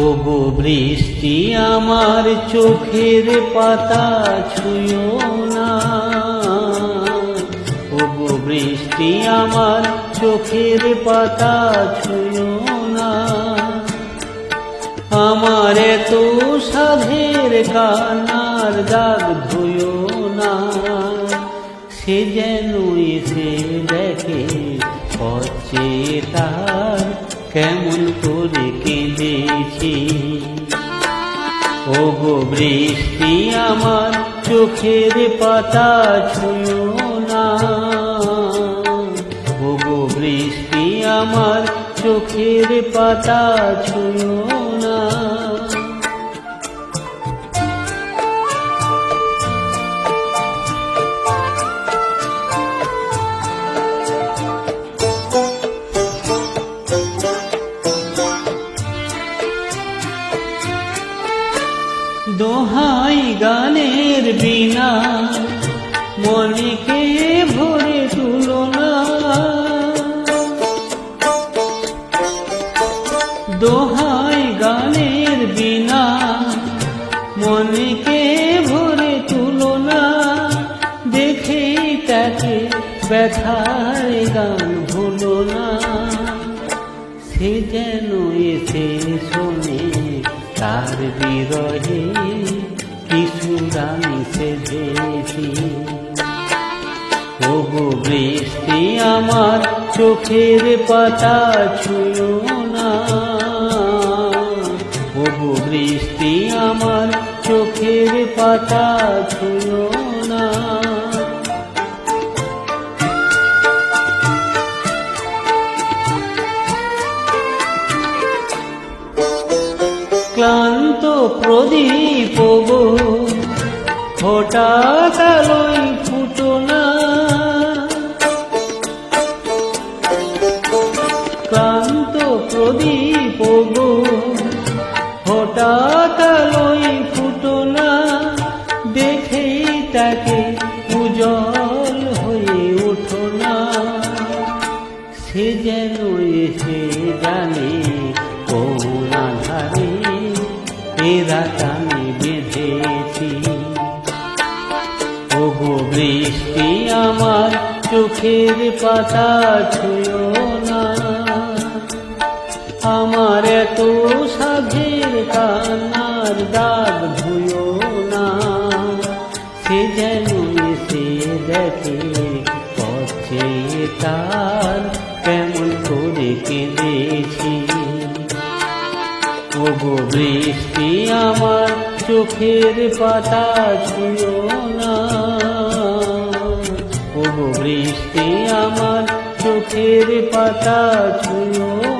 ও বৃষ্টি আমার চোখের পাতা ছুঁয়ো না। ও বৃষ্টি আমার চোখের পাতা ছুঁয়ো না। আমার এত সাধের কানার দাগ ধুয়ো না। সে যেন এসে দেখে হচ্ছে তার কেমন করে কেঁদেছি? ও গো বৃষ্টি আমার চোখের পাতা ছুঁয়ো না। ও গো বৃষ্টি আমার চোখের পাতা ছুঁয়ো না। দোহাই গানের বিনা। মনেকে ভরে তুলনা। দোহাই গানের বিনা। মনেকে ভরে তুলনা। দেখে তাকে ব্যথার গান ভুলো না। সে যেন এসে শোনে। তার বিরহে কিছু রানি সেজেছি ও গো বৃষ্টি আমার চোখের পাতা ছুঁয়ো না। ও বৃষ্টি আমার চোখের পাতা ছুঁয়ো ক্লান্ত প্রদীপ গো হঠাৎ আলোয় ফুটো না। ক্লান্ত প্রদীপ গো হঠাৎ আলোয় ফুটো না। দেখেই তাকে উজ্জ্বল হয়ে ওঠো না। সে যেন এসে জানে কোন আধারে এরা আমি বেঁধেছি। ও বৃষ্টি আমার চোখের পাতা ছুঁয়ো না। আমার এত সাধের কান্নার দাগ ধুয়ো না। সে যেন এসে দেখে পথে তার কেমন করে কেঁদেছি। গো বৃষ্টি আমার চোখের পাতা ছুঁয়ো না। তবু বৃষ্টি আমার চোখের পাতা ছুঁয়ো